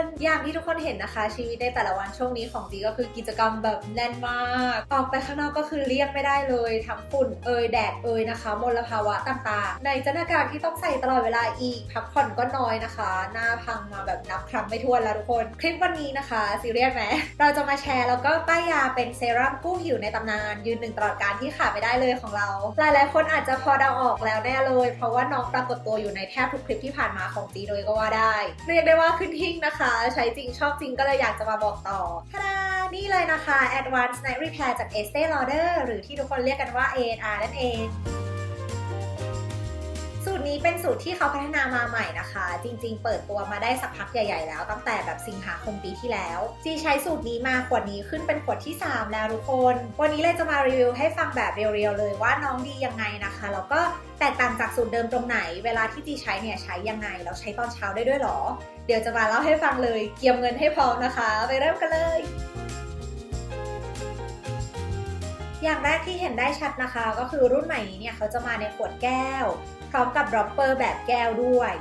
นอย่างที่ทุกคนเห็นนะคะ ชีวิตในแต่ละวันช่วงนี้ของจีก็คือกิจกรรมแบบแน่นมาก ออกไปข้างนอกก็คือเลี่ยงไม่ได้เลยทั้งฝุ่นเอยแดดเอยนะคะมลภาวะต่างๆ ในสถานการที่ต้องใส่ตลอดเวลาอีกพักผ่อนก็น้อยนะคะ หน้าพังมาแบบนับครั้งไม่ถ้วนแล้วทุกคนคลิปวันนี้นะคะซีเรียสไหมเราจะมาแชร์แล้วก็ป้ายยาเป็นเซรั่มกู้ผิวในตำนานยืนหนึ่งตลอดการที่ขาดไม่ได้เลยของเรา หลายๆคนอาจจะพอเดาออกแล้วแน่เลย เพราะว่าน้องปรากฏตัวอยู่ในแทบทุกคลิปที่ผ่านมาของจีเลยก็ว่าได้ เรียกได้ว่าขึ้นทิ้งนะคะใช้จริงชอบจริงก็เลยอยากจะมาบอกต่อทาดานี่เลยนะคะ Advanced Night Repair จาก Estee Lauder หรือที่ทุกคนเรียกกันว่า ANR นั่นเอง ตรนี้เป็นสูตรที่เขาพัฒนามาใหม่นะคะ จริงๆ เปิดตัวมาได้สักพักใหญ่ ๆ แล้ว ตั้งแต่แบบสิงหาคมปีที่แล้ว จีใช้สูตรนี้มาขวดนี้ขึ้นเป็นขวดที่ 3 แล้วทุกคน วันนี้เลยจะมารีวิวให้ฟังแบบเรียวๆเลยว่าน้องดียังไงนะคะ แล้วก็แตกต่างจากสูตรเดิมตรงไหน เวลาที่จีใช้เนี่ยใช้ยังไงแล้วใช้ตอนเช้าได้ด้วยหรอ เดี๋ยวจะมาเล่าให้ฟังเลย เกียมเงินให้พร้อมนะคะ ไปเริ่มกันเลย อย่างแรกที่เห็นได้ชัดนะคะ ก็คือรุ่นใหม่นี้เนี่ยเขาจะมาในขวดแก้ว พร้อมกับดรอปเปอร์แบบแก้วด้วย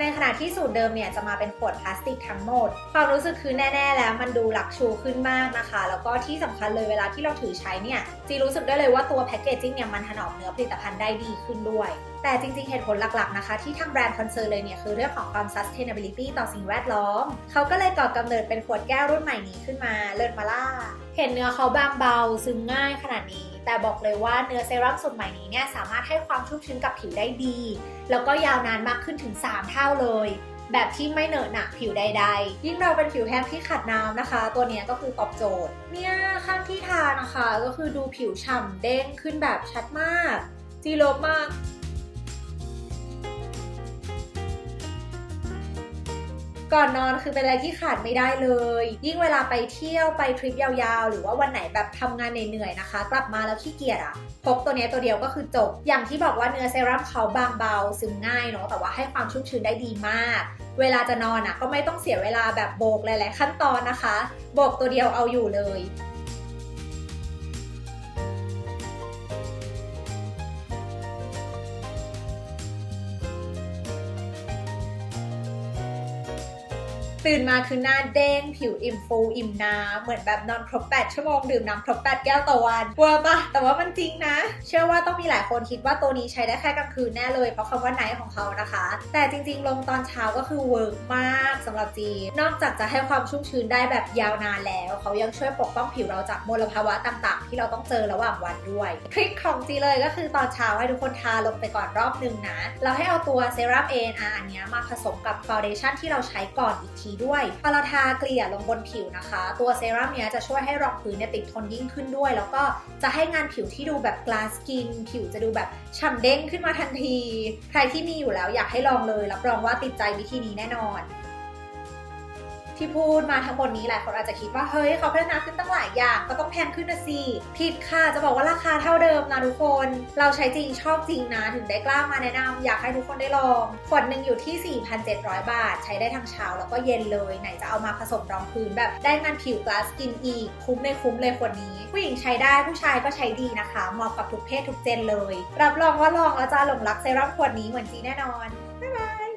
ในขณะที่สูตรเดิมเนี่ยจะมาเป็นขวดพลาสติกทั้งหมด ความรู้สึกคือแน่ ๆ แล้วมันดูหลักชูขึ้นมากนะคะ แล้วก็ที่สำคัญเลยเวลาที่เราถือใช้เนี่ยจีรู้สึกได้เลยว่าตัวแพคเกจจิ้งเนี่ยมันถนอมเนื้อผลิตภัณฑ์ได้ดีขึ้นด้วย แต่จริง ๆ เหตุผลหลัก ๆ นะคะ ที่ทางแบรนด์คอนเซิร์นเลยเนี่ยคือเรื่องของความ sustainability ต่อสิ่งแวดล้อม เขาก็เลยก่อกำเนิดเป็นขวดแก้วรุ่นใหม่นี้ขึ้นมาเลิศมาล่า เห็นเนื้อเขาบางเบาซึมง่ายขนาดนี้ แต่บอกเลยว่าเนื้อเซรั่มสูตรใหม่นี้เนี่ยสามารถให้ความชุ่มชื้นกับผิวได้ดี แล้วก็ยาวนานมากขึ้นถึง 3 เท่าเลย แบบที่ไม่เหนอะหนะผิวใดๆ ยิ่งเราเป็นผิวแห้งที่ขาดน้ำนะคะ ตัวเนี้ยก็คือตอบโจทย์ เนี่ยข้างที่ทานะคะ ก็คือดูผิวฉ่ำเด้งขึ้นแบบชัดมากจีลบมาก ก่อนนอนคือเป็นอะไรที่ขาดไม่ได้เลย ยิ่งเวลาไปเที่ยวไปทริปยาวๆ หรือว่าวันไหนแบบทำงานเหนื่อยๆนะคะ กลับมาแล้วขี้เกียจอะพกตัวนี้ตัวเดียวก็คือจบ อย่างที่บอกว่าเนื้อเซรั่มเขาบางเบาซึมง่ายเนาะแต่ว่าให้ความชุ่มชื้นได้ดีมาก เวลาจะนอนอะก็ไม่ต้องเสียเวลาแบบโบกหลายๆขั้นตอนนะคะโบกตัวเดียวเอาอยู่เลย ตื่นมาคือหน้าเด้งผิวอิ่มฟูอิ่มน้ำเหมือนแบบนอนครบ 8 ชั่วโมงดื่มน้ำครบ 8 แก้วต่อวันเวอร์ปะแต่ว่ามันจริงนะ เชื่อว่าต้องมีหลายคนคิดว่าตัวนี้ใช้ได้แค่กลางคืนแน่เลย เพราะคำว่าไนท์ของเขานะคะ แต่จริงๆ ลงตอนเช้าก็คือเวิร์กมากสำหรับจีนอกจากจะให้ความชุ่มชื้นได้แบบยาวนานแล้ว เขายังช่วยปกป้องผิวเราจากมลภาวะต่างๆ ที่เราต้องเจอระหว่างวันด้วยทริคของจีเลยก็คือตอนเช้าให้ทุกคนทาลงไปก่อนรอบนึงนะเราให้เอาตัวเซรั่ม ANR อันนี้มาผสมกับฟาวเดชั่นที่เราใช้ก่อนอีกทีด้วย พอเราทาเกลี่ยลงบนผิวนะคะ ตัวเซรั่มเนี้ยจะช่วยให้รองพื้นเนี่ยติดทนยิ่งขึ้นด้วย แล้วก็จะให้งานผิวที่ดูแบบกลาสกิน ผิวจะดูแบบฉ่ำเด้งขึ้นมาทันที ใครที่มีอยู่แล้วอยากให้ลองเลย รับรองว่าติดใจวิธีนี้แน่นอน ที่พูดมาทั้งหมดนี้หลายคนอาจจะคิดว่าเฮ้ยเขาพัฒนาขึ้นตั้งหลายอย่างก็ต้องแพงขึ้นนะสิผิดค่ะจะบอกว่าราคาเท่าเดิมนะทุกคน เราใช้จริงชอบจริงนะถึงได้กล้ามาแนะนำอยากให้ทุกคนได้ลองขวดหนึ่งอยู่ที่ 4,700 บาท ใช้ได้ทั้งเช้าแล้วก็เย็นเลยไหนจะเอามาผสมรองพื้นแบบได้งานผิวกลาสกินอีก คุ้มในคุ้มเลยขวดนี้ ผู้หญิงใช้ได้ผู้ชายก็ใช้ดีนะคะเหมาะกับทุกเพศทุกเจนเลย รับรองว่าลองแล้วจะหลงรักเซรั่มขวดนี้เหมือนจีแน่นอนบ๊ายบาย